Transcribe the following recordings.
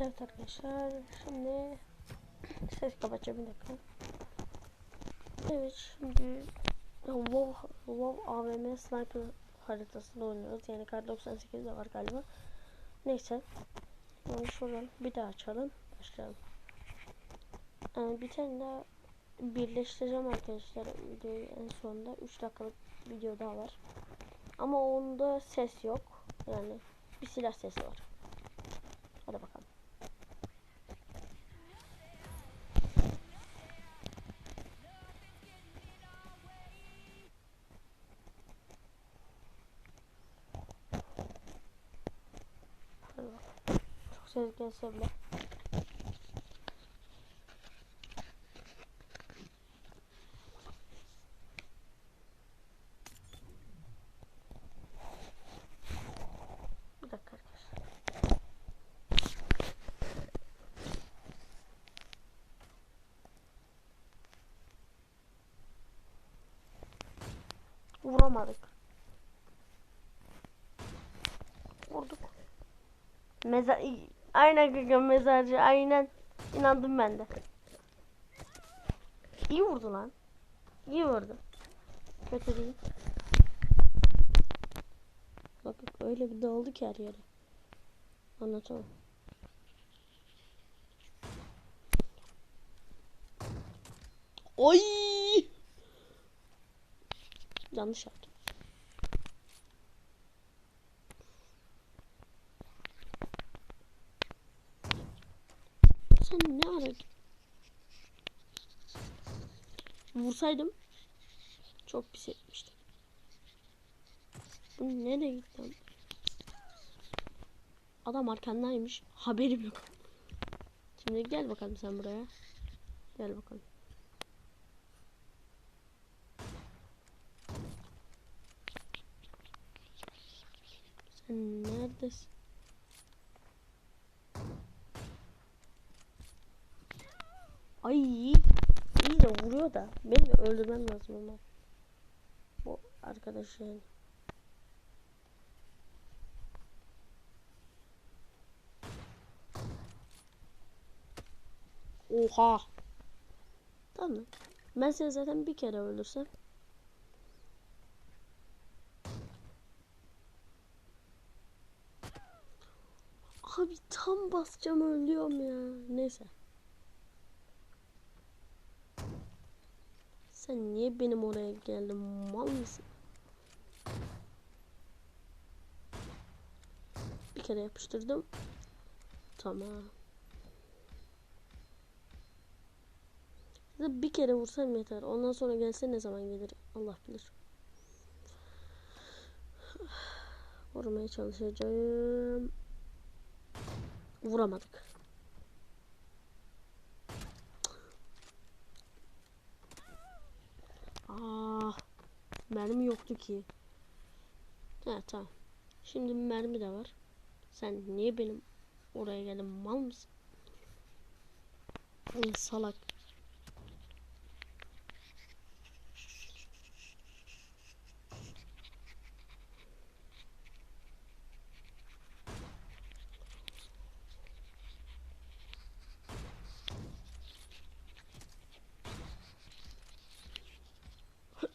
Evet arkadaşlar şimdi ses kapatacağım bir dakika. Evet şimdi WoW, WoW AVM Sniper haritasında oynuyoruz. Yani kar 98 de var galiba. Neyse. Yani şuradan bir daha açalım. Başlayalım. Yani bir tane daha birleştireceğim arkadaşlar videoyu en sonunda. 3 dakikalık video daha var. Ama onda ses yok. Yani bir silah sesi var. Hadi bakalım. Ses gelse. Vuramadık. Vurduk. Mezar aynen kanka mezarcı aynen inandım ben de. İyi vurdu lan. İyi vurdu. Kötü değil. Bak bak öyle bir dağıldı ki her yere. Anlatamam. Oy! Yanlış yaptım. Sen ne ara Vursaydım çok pis etmiştim. Bu nereye gitti lan? Adam arkandaymış. Haberim yok. Şimdi gel bakalım sen buraya. Gel bakalım. Sen neredesin? Ay de vuruyor da. Beni de öldürmem lazım ama. Bu arkadaş yani. Oha. Tamam. Ben seni zaten bir kere öldürsem. Abi tam basacağım ölüyorum ya. Neyse. Sen niye benim oraya geldin? Mal mısın? Bir kere yapıştırdım. Tamam. Bir kere vursam yeter. Ondan sonra gelse ne zaman gelir Allah bilir. Vurmaya çalışacağım. Vuramadık. Ah, mermi yoktu ki. Ha tamam. Şimdi mermi de var. Sen niye benim oraya geldin mal mısın? Salak.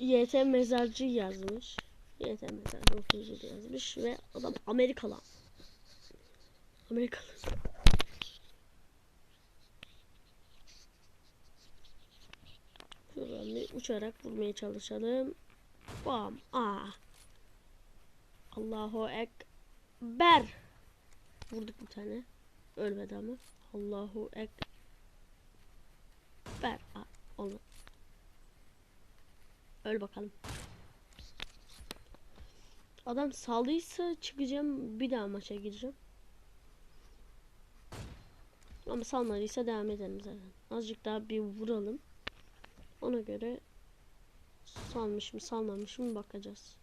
YT mezarcı yazmış. YT mezarcı 37 yazmış ve adam Amerikalı. Amerikalı. Şuradan bir uçarak vurmaya çalışalım. Bam. Aa. Allahu Ekber. Vurduk bir tane. Ölmedi ama. Allahu Ekber. Aa, olmadı. Öl bakalım. Adam saldıysa çıkacağım bir daha maça gireceğim. Ama salmadıysa devam edelim zaten. Azıcık daha bir vuralım. Ona göre salmış mı salmamış mı bakacağız.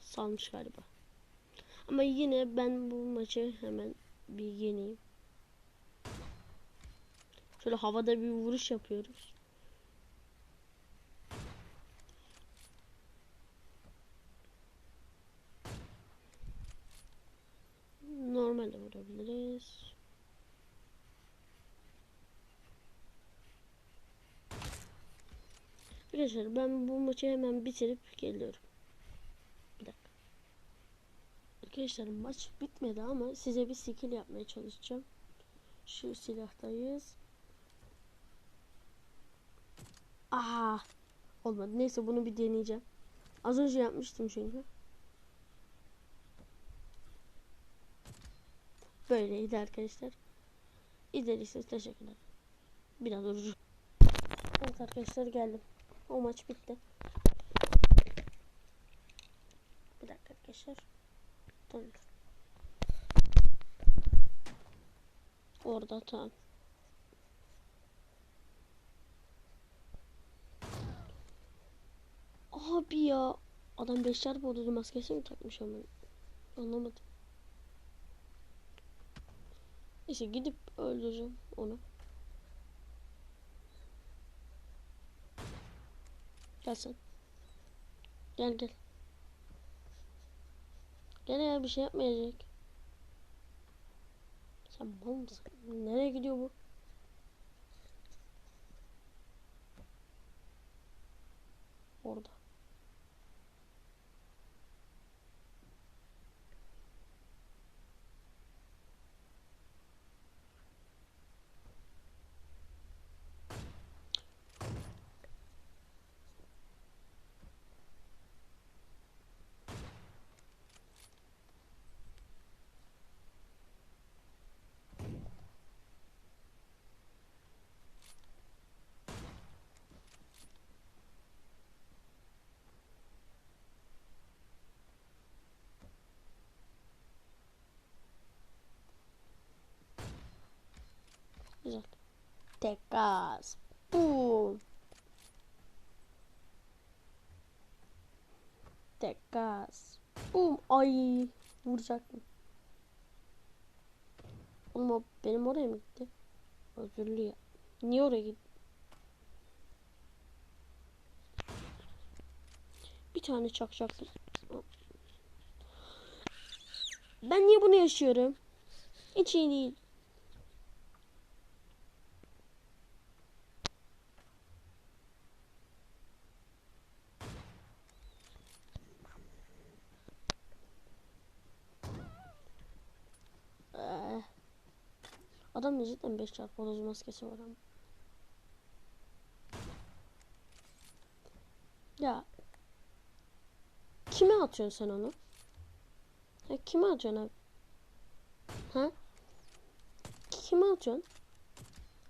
Salmış galiba. Ama yine ben bu maçı hemen bir yeneyim. Şöyle havada bir vuruş yapıyoruz. Normalde vurabiliriz. Arkadaşlar ben bu maçı hemen bitirip geliyorum. Bir dakika. Arkadaşlar maç bitmedi ama size bir skill yapmaya çalışacağım. Şu silahtayız. Aa, olmadı. Neyse bunu bir deneyeceğim. Az önce yapmıştım çünkü. Böyleydi arkadaşlar. İzlediyseniz teşekkürler. Biraz ucu. Evet arkadaşlar geldim. O maç bitti. Bir dakika arkadaşlar. Tamam. Orada tamam. Abi ya. Adam beşer bodozu maskesi mi takmış ama? Anlamadım. Neyse gidip öldüreceğim onu. Gel sen. Gel gel. Gel ya bir şey yapmayacak. Sen mal mısın? Nereye gidiyor bu? Orada. Güzel. Tek gaz. Boom. Tek gaz. Boom. Ay. Vuracaktım. Oğlum o benim oraya mı gitti? Özürlü ya. Niye oraya gitti? Bir tane çakacaktım. Ben niye bunu yaşıyorum? Hiç iyi değil. Adam cidden 5 çarpı horoz maskesi var ama. Ya. Kime atıyorsun sen onu? Ha, kime atıyorsun abi? Ha? Kime atıyorsun?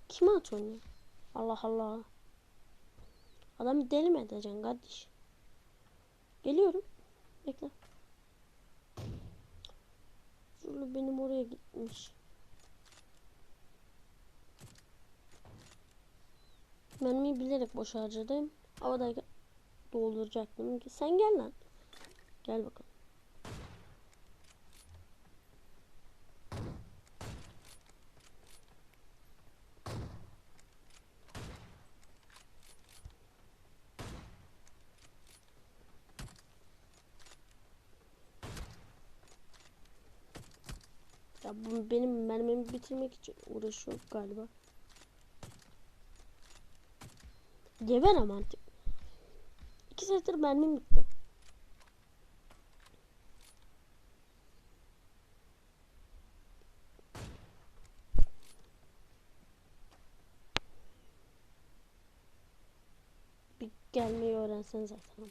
Kime atıyorsun ya? Allah Allah. Adam deli mi edeceksin kardeş? Geliyorum. Bekle. Zurlu benim oraya gitmiş. Mermiyi bilerek boş harcadım. Havadayken dolduracaktım. Sen gel lan. Gel bakalım. Ya bu benim mermimi bitirmek için uğraşıyor galiba. Geber artık. İki saattir mermim bitti. Bir gelmeyi öğrensen zaten.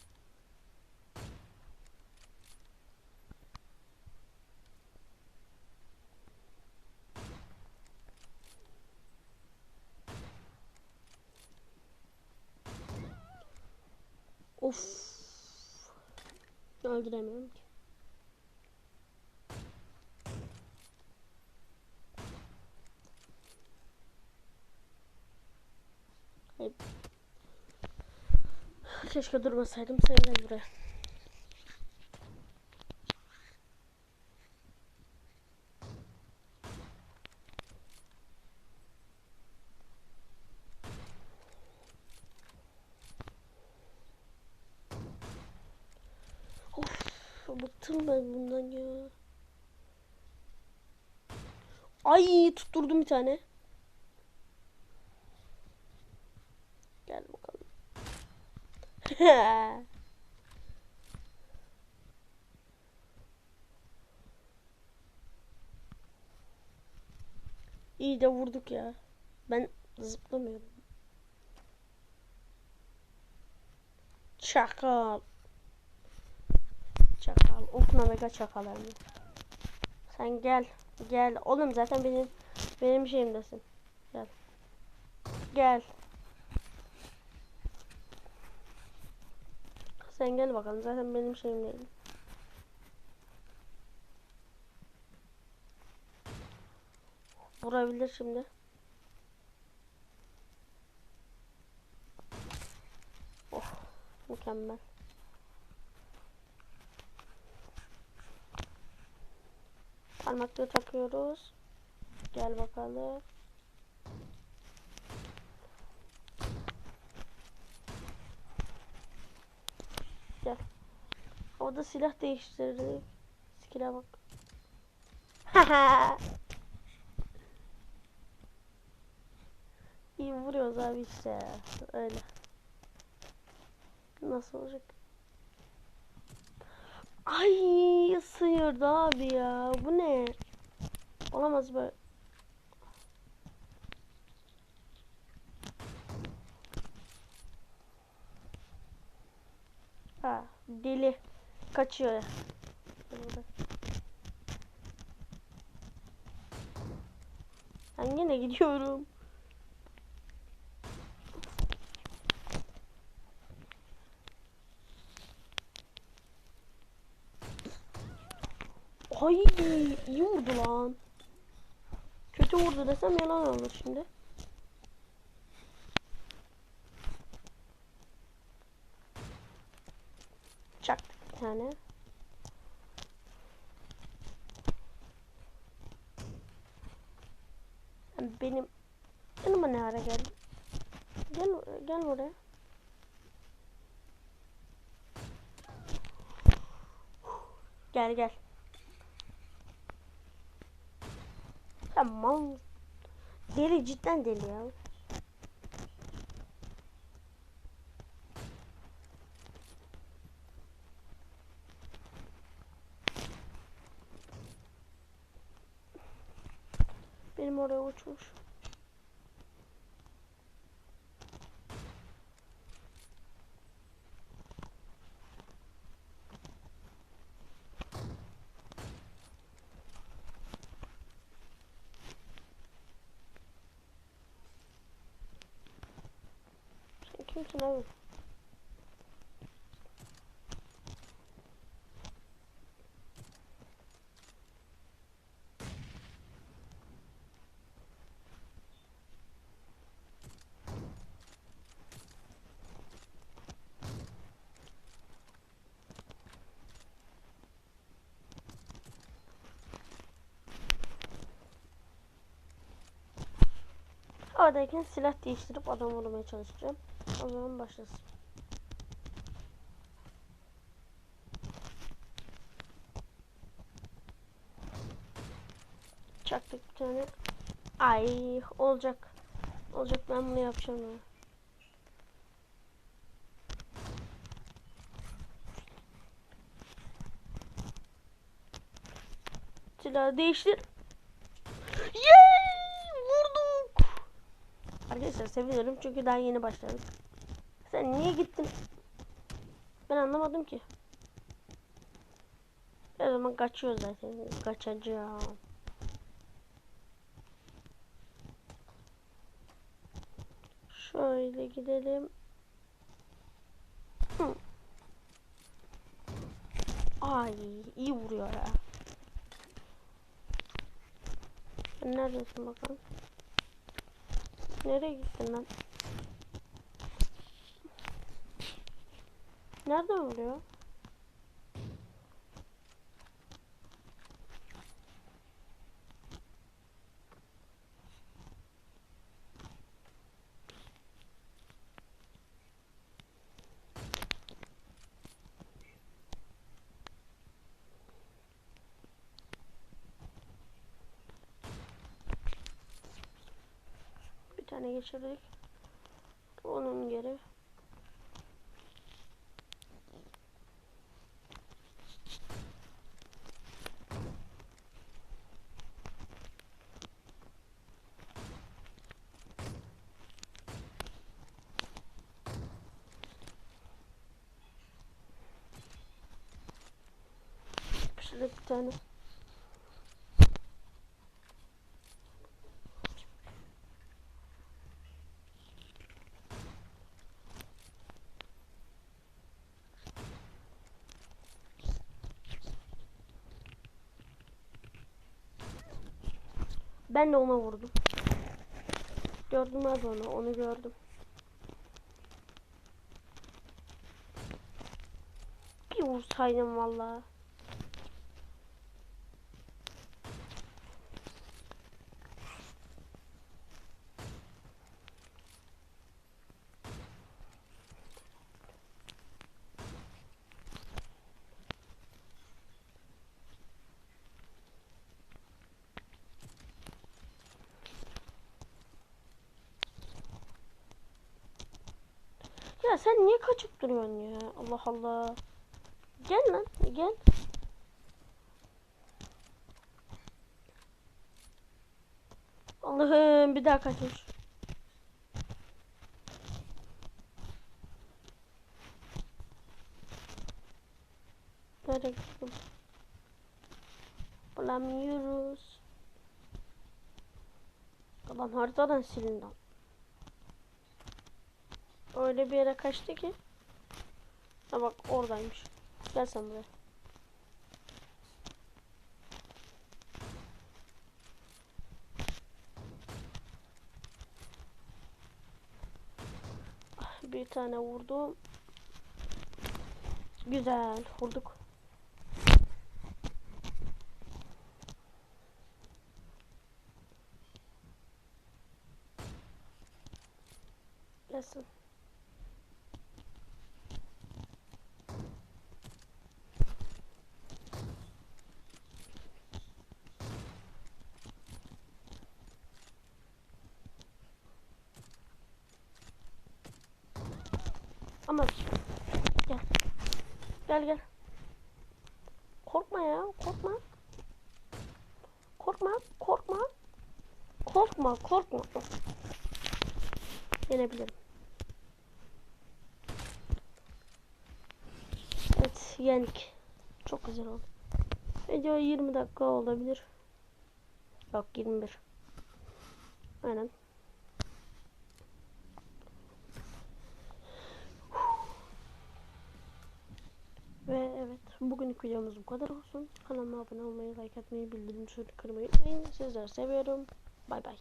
Öldüremiyorum ki. Hayır. Keşke durmasaydım. Gel buraya. Of, bıktım ben bundan ya. Ay tutturdum bir tane. Gel bakalım. İyi de vurduk ya. Ben zıplamıyorum. Çakal. Çakal. Okna mega çakal. Sen gel. Gel. Oğlum zaten benim benim şeyimdesin. Gel. Gel. Sen gel bakalım. Zaten benim şeyimdeyim. Vurabilir şimdi. Oh, mükemmel. Parmaklığı takıyoruz. Gel bakalım. Gel. Orada silah değiştirdik. Skill'e bak. İyi vuruyoruz abi işte. Öyle. Nasıl olacak? Ay sıyırdı abi ya. Bu ne? Olamaz böyle. Ha deli. Kaçıyor. Ben yine gidiyorum. Ay iyi vurdu lan. Kötü vurdu desem yalan olur şimdi. Çaktık bir tane. Benim yanıma ne ara geldin? Gel gel buraya. Gel gel. Mal? Deli cidden deli ya. Benim oraya uçmuş. Kimsin abi? Havadayken silah değiştirip adam vurmaya çalışacağım. O zaman başlasın. Çaktık bir tane. Ay olacak. Olacak ben bunu yapacağım ya. Silahı değiştir. Yay! Vurduk. Arkadaşlar sevinirim çünkü daha yeni başladık. Sen niye gittin? Ben anlamadım ki. O zaman kaçıyor zaten. Kaçacağım. Şöyle gidelim. Hı. Ay iyi vuruyor. Sen neredesin bakalım? Nereye gittin lan? Nereden vuruyor? Bir tane geçirdik. Onun geri. Direkt bir tane. Ben de ona vurdum. Gördüm abi onu, onu gördüm. Bir vursaydım vallahi. Ya sen niye kaçıp duruyorsun ya? Allah Allah. Gel lan gel. Allah'ım bir daha kaçmış. Nereye gittim? Bulamıyoruz. Adam haritadan silindi. Öyle bir yere kaçtı ki. Ha bak oradaymış. Gel sen buraya. Ah, Bir tane vurdum. Güzel vurduk. Gelsin. Ama gel. Gel gel. Korkma ya, korkma. Korkma, korkma. Korkma, korkma. Yenebilirim. Evet, yendik. Çok güzel oldu. Video 20 dakika olabilir. Yok 21. Aynen. Ve evet bugünlük videomuz bu kadar olsun. Kanalıma abone olmayı, like atmayı, bildirim tuşunu kırmayı unutmayın. Sizleri seviyorum. Bay bay.